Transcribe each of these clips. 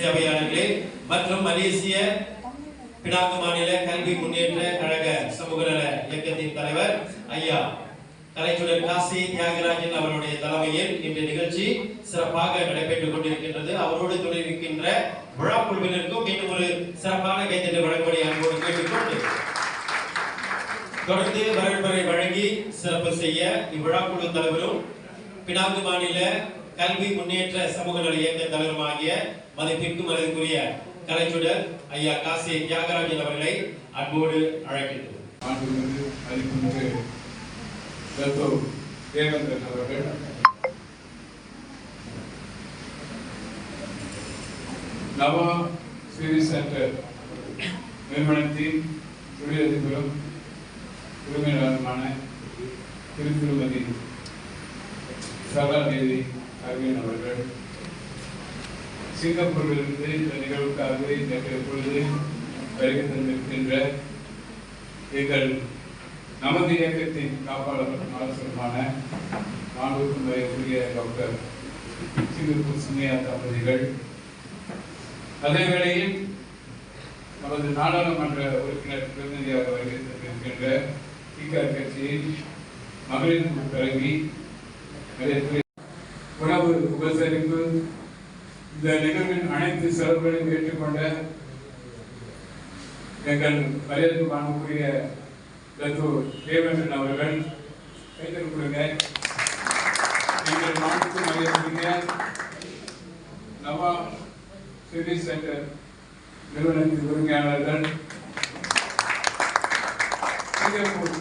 சேவையாளர்களே மற்றும் மலேசிய பினாங்கு மாநில கல்வி முன்னேற்ற கழக சமூக நல இயக்கத்தின் தலைவர் ஐயா கலைச்சுடர் காசி தியாகராஜன் அவருடைய தலைமையில் இந்த நிகழ்ச்சி சிறப்பாக நடைபெற்றுக் கொண்டிருக்கின்றது. அவரோடு துணைவிக்கின்ற விழா குழுவினருக்கும் இன்னும் ஒரு சிறப்பான கைத்தட்டு வழங்கும்படி அன்போடு கேட்டுக்கொண்டு தொடர்ந்து வரவேற்பரை வழங்கி சிறப்பு செய்ய இவ்விழா குழு தலைவரும் பினாங்கு மாநில கல்வி முன்னேற்ற சமூக நல இயக்க தலைவருமாகிய மதிப்பிற்கும் மதிப்புக்குரிய கலைச்சுடர் ஐயா காசி தியாகராஜன் அவர்களை அன்போடு அழைக்கின்றோம். தேவேந்திரன் அவர்கள். நவா சிவி சென்டர் நிறுவனத்தின் தொழிலதிபரும் உரிமையாளருமான திருத்திருமதி சரளாதேவி அரவியன் அவர்கள். சிங்கப்பூரிலிருந்து இந்த நிகழ்வுக்காக இன்றைக்கு பொழுது வருகை தந்திருக்கின்ற எங்கள் நமது இயக்கத்தின் காப்பாளர் ஆலோசகமான மாண்புக்கும் மதிப்புரிய டாக்டர் சிங்கப்பூர் சுமையா தம்பதிகள். அதே வேளையில் நமது நாடாளுமன்ற உறுப்பினர் பிரதிநிதியாக வருகை தந்திருக்கின்ற டிகர் கட்சியின் மகளிர் குழு தலைவி உணவு உபசரிப்பு இந்த நிகழ்வின் அனைத்து செலவுகளையும் ஏற்றுக்கொண்ட எங்கள் மரியாதை காணக்கூடிய தத்து தேவேந்திரன் அவர்கள் கைதல் கொடுங்க. நீங்கள் மாநிலத்து மரியாதை நவா சிவி சென்டர் நிறுவனத்தின் உரிமையாளர்கள் சிங்கப்பூர்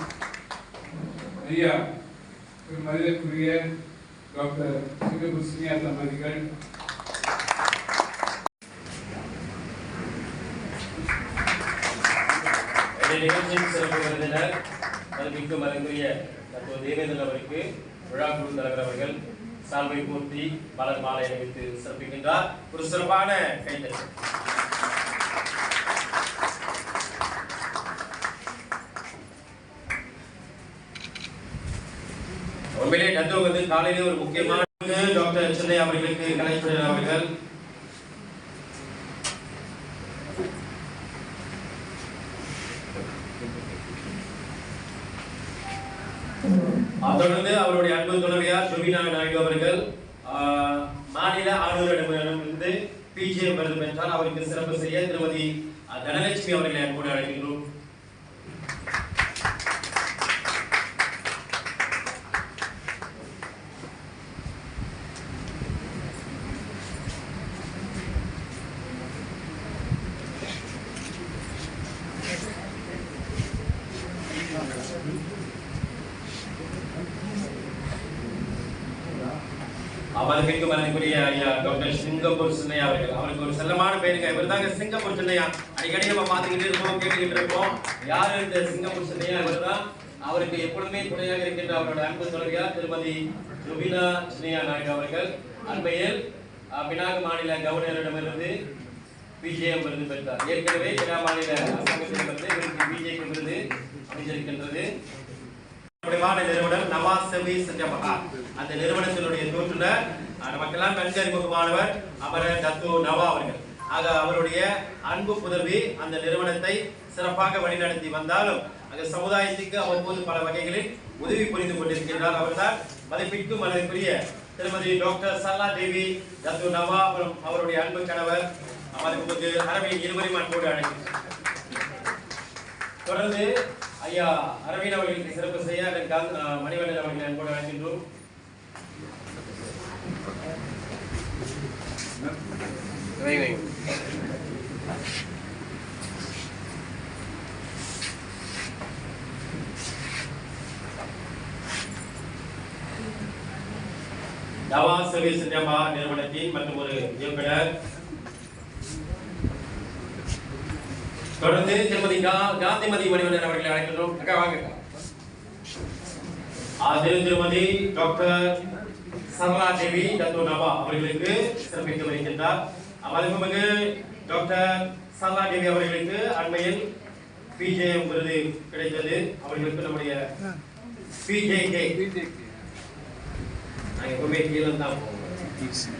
ஐயா திரு மரியாதைக்குரிய டாக்டர் சிங்கப்பூர் சீனியர் தம்பதிகள் நிகழ்ச்சியின் சிறப்பு விருந்தினர் மதிப்பிற்கு மதிப்புரிய தற்போது தேவேந்திரன் அவருக்கு விழா குழு தலைவர் அவர்கள் சால்வை போர்த்தி மலர் மாலை அணிவித்து சிறப்பிக்கின்றார். ஒரு சிறப்பான கைத்தட்டல் உண்மையிலே நன்றி வந்து காலையிலே ஒரு முக்கியமான டாக்டர் சென்னை அவர்களுக்கு கலைத்துறை அவர்கள் தொடர்ந்து அவருடைய அன்பு துணைவியார் சுபினா நாயுடு அவர்கள் ஆஹ், மாநில ஆளுநரிடமிருந்து பிஜிஎம் விருது பெற்றால் அவருக்கு சிறப்பு செய்ய திருமதி தனலட்சுமி அவர்களை அன்போடு அழைக்கின்றோம். அவர்களுக்கு மதிப்புரிய ஐயா டாக்டர் சிங்கப்பூர் சின்னையா அவர்கள். அவருக்கு ஒரு செல்லமான பேருங்க இவர் தாங்க சிங்கப்பூர் சின்னையா. அடிக்கடி நம்ம பார்த்துக்கிட்டு இருக்கோம் கேட்டுக்கிட்டு இருக்கோம் யாரு இந்த சிங்கப்பூர் சின்னையா இவர் தான் அவருக்கு எப்பொழுதுமே துணையாக இருக்கின்ற அவரோட அன்பு தலைவியார் திருமதி ருபினா சின்னையா நாயுடு அவர்கள். அண்மையில் அஹ், மாநில கவர்னரிடமிருந்து பிஜேஎம் விருது பெற்றார். ஏற்கனவே பினா மாநில அரசாங்கத்திடமிருந்து இவருக்கு பிஜேபி விருது அமைஞ்சிருக்கின்றது பிரபலமான நிறுவனம் நவாஸ் செவி சத்யமகா அந்த நிறுவனத்தினுடைய தோற்றுனர் நமக்கெல்லாம் நன்கு அறிமுகமானவர் அமர தத்து நவா அவர்கள். ஆக அவருடைய அன்பு புதல்வி அந்த நிறுவனத்தை சிறப்பாக வழிநடத்தி வந்தாலும் அந்த சமுதாயத்துக்கு அவ்வப்போது பல வகைகளில் உதவி புரிந்து கொண்டிருக்கின்றார் அவர்தான். மதிப்பிற்கும் மதிப்புரிய திருமதி டாக்டர் சல்லா தேவி தத்து நவா அப்புறம் அவருடைய அன்பு கணவர் மதிப்புக்கு அரவிந்த் இருவரையும் அன்போடு அழைக்கின்றனர் தொடர்ந்து ஐயா அரவிந்த் அவர்களுக்கு சிறப்பு செய்ய மணிவண்ணன் அவர்களை அன்போடு அழைக்கின்றோம். தவா சர்வீஸ் நிறுவனத்தின் மற்றும் ஒரு இயக்குனர் தொடர்ந்து திருமதி கா- காந்திமதி மணிவண்ணன் அவர்களை அழைக்கின்றோம். அக்கா வாங்க. அக்கா. ஆ, திரு திருமதி டாக்டர் சரளா தேவி தத்து நவா அவர்களுக்கு சிறப்பித்து வருகின்றார் மதிப்புமிகு டாக்டர் சரளா தேவி அவர்களுக்கு அண்மையில் பிஜேஎம் விருது கிடைத்தது. அவர்களுக்கு நம்முடைய பிஜேகே நான் எப்பவுமே கீழே தான் போவோம்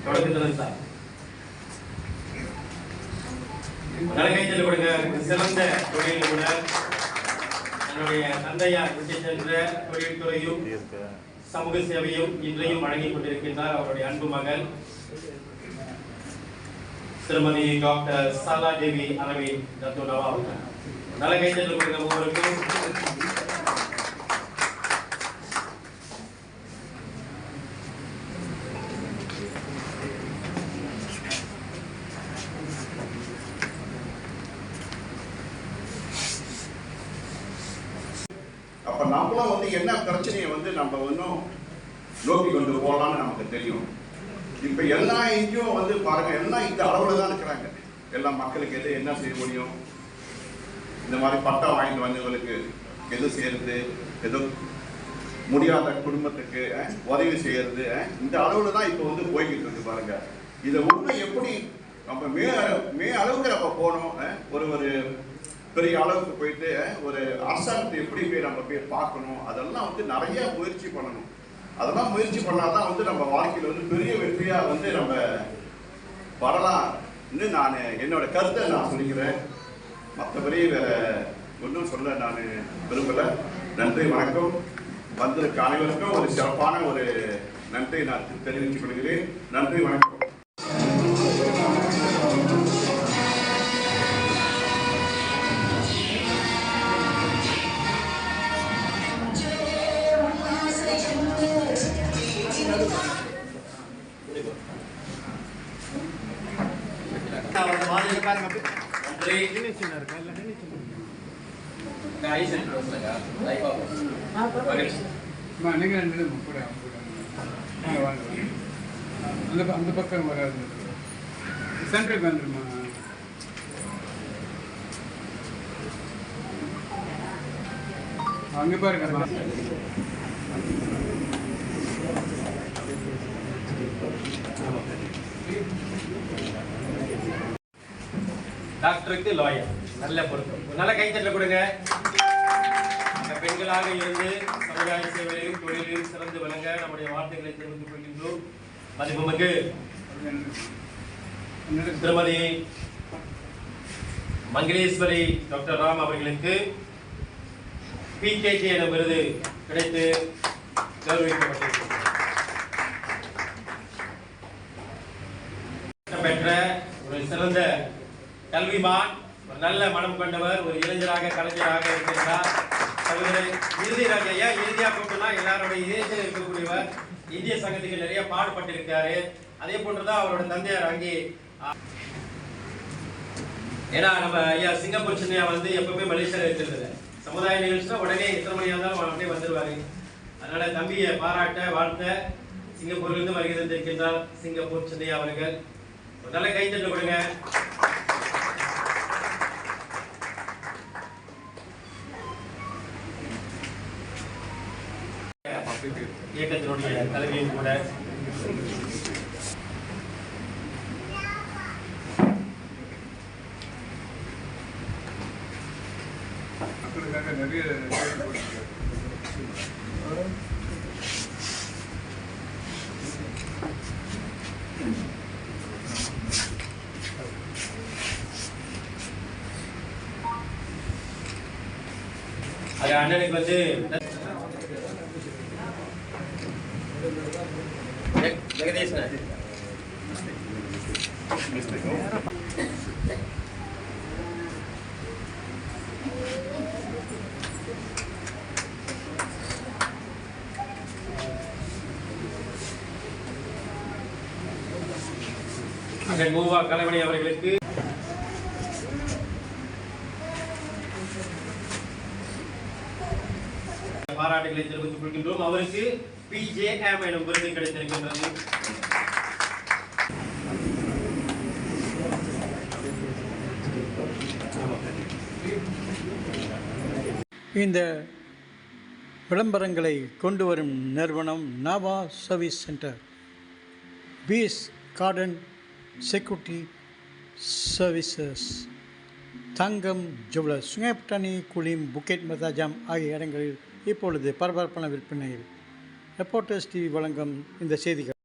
தொடக்கத்துல தான் நலகைத்தல் கொடுங்க சிறந்த தொழில் கூட என்னுடைய தந்தையார் விட்டு சென்ற தொழில்துறையும் சமூக சேவையும் இன்றையும் வழங்கிக் கொண்டிருக்கின்றார் அவருடைய அன்பு மகள் திருமதி டாக்டர் சாலா தேவி அரவிந்த் தத்துனவா அவர்கள். நலகைத்தல் கொடுங்க ஒவ்வொருக்கும் அப்ப நம்மளும் வந்து என்ன பிரச்சனையை வந்து நம்ம இன்னும் நோக்கி கொண்டு போகலாம்னு நமக்கு தெரியும். இப்ப எல்லா எங்கேயும் வந்து பாருங்க எல்லாம் இந்த அளவுல தான் இருக்கிறாங்க. எல்லா மக்களுக்கு எது என்ன செய்ய முடியும்? இந்த மாதிரி பட்டம் வாங்கிட்டு வந்தவங்களுக்கு எது செய்யறது? எது முடியாத குடும்பத்துக்கு உதவி செய்யறது? இந்த அளவுல தான் இப்போ வந்து போய்கிட்டு இருக்கு பாருங்க. இதை ஒன்று எப்படி நம்ம மே மே அளவுக்கு நம்ம போகணும் ஒரு ஒரு பெரிய அளவுக்கு போயிட்டு ஒரு அரசாங்கத்தை எப்படி போய் நம்ம போய் பார்க்கணும் அதெல்லாம் வந்து நிறைய முயற்சி பண்ணணும். அதெல்லாம் முயற்சி பண்ணாதான் வந்து நம்ம வாழ்க்கையில் வந்து பெரிய வெற்றியாக வந்து நம்ம வரலாம் நான் என்னோட கருத்தை நான் சொல்லிக்கிறேன். மற்றபடி வேற ஒன்றும் சொல்ல நான் விரும்பலை. நன்றி வணக்கம். வந்திருக்க அனைவருக்கும் ஒரு சிறப்பான ஒரு நன்றி நான் தெரிவித்துக் கொள்கிறேன். நன்றி வணக்கம். அந்த ப- அந்த பக்கம் வராது. சென்ட்ரலுக்கு வந்துருமா அங்க பாருங்க டாக்டருக்கு லாயர் நல்ல பொறுப்பு. நல்ல கைத்தட்டல கொடுங்க. பெண்களாக இருந்து சமுதாய சேவையிலும் தொழிலிலும் சிறந்து விளங்க நம்முடைய வார்த்தைகளை தெரிவித்துக் கொள்கின்றோம். மதிப்புமிகு திருமதி மங்களேஸ்வரி டாக்டர் ராம் அவர்களுக்கு பிகேஜி என விருது கிடைத்து கௌரவிக்கப்பட்டிருக்கிறது. பெற்ற ஒரு சிறந்த கல்விமான் ஒரு நல்ல மனம் கொண்டவர் ஒரு இளைஞராக கலைஞராக இருக்கின்றார். சகோதரர் இறுதி ராஜையா இறுதியா போட்டுனா எல்லாருடைய இதயத்தில் இருக்கக்கூடியவர் இந்திய சங்கத்துக்கு நிறைய பாடுபட்டிருக்காரு. அதே போன்றுதான் அவரோட தந்தையார் அங்கே ஏன்னா நம்ம ஐயா சிங்கப்பூர் சின்னையா வந்து எப்பவுமே மலேசியால இருக்கிறது. சமுதாய நிகழ்ச்சினா உடனே எத்தனை மணியா இருந்தாலும் அப்படியே வந்துருவாரு. அதனால தம்பியை பாராட்ட வாழ்த்த சிங்கப்பூர்லேருந்து வருகை தந்திருக்கின்றார் சிங்கப்பூர் சின்னையா அவர்கள். ஒரு நல்ல கைத்தட்டு கொடுங்க. இயக்கத்தினுடைய தலைவியும் கூட மக்களுக்காக நிறைய செயல்பட்டு அது அண்ணனுக்கு வந்து அண்ணன் மூவா கலைமணி அவர்களுக்கு. பாராட்டுகளை தெரிவித்துக் கொள்கின்றோம். அவருக்கு பிஜேஎம் எனும் விருது கிடைத்திருக்கின்றது. இந்த விளம்பரங்களை கொண்டு வரும் நிறுவனம் Nava service centre. Peace Garden security services Thangam jewellers Sungai Petani Kulim Bukit Mertajam ஆகிய இடங்களில் இப்பொழுது பரபரப்பான விற்பனையில். ரெப்போர்ட்டர்ஸ் டிவி வழங்கும் இந்த செய்திகள்.